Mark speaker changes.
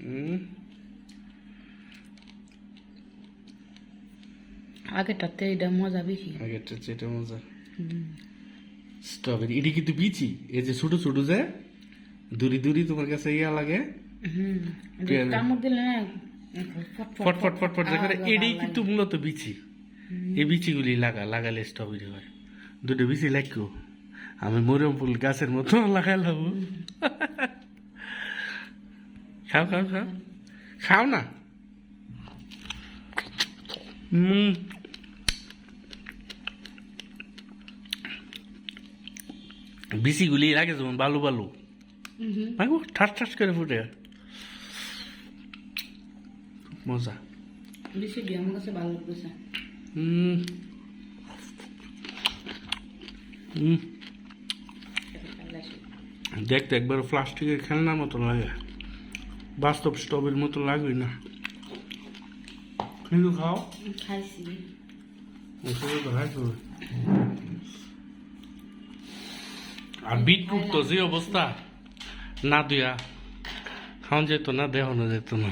Speaker 1: হুম
Speaker 2: আগেরটাতে এটা মজা বেশি
Speaker 1: মজা। স্ট্রবেরি এটি কিন্তু বিচি। এই যে ছোট ছোট যে দূরি দূরি তোমার কাছে ইয়া লাগে। ফট ফট ফট ফট এটাই কিন্তু মূলত বিচি। এই বিচিগুলি লাগা লাগালে স্ট্রবেরি হয়। দুটো বিচি লাগো আমি মরিয়ম ফুল গাছের মতো লাগাইলাম খাও খাও খাও। খাও না। হুম বিচিগুলি লাগে যেমন বালু বালু। ঠাস ঠাস করে ফুটে। মজা।
Speaker 2: বেশি দিয়ে আমার কাছে ভালো লাগতেছে
Speaker 1: হুম হুম দেখতে একবার প্লাস্টিকের খেলনার মতো লাগে। বাস্তব স্টবের মতো লাগবে না। কিন্তু খাও।
Speaker 2: খাইছি।
Speaker 1: ওষুধে তো খাইছো আর বিটরুট তো যে অবস্থা। না দিয়া খাওয়া যেত না দেখানো যেত না।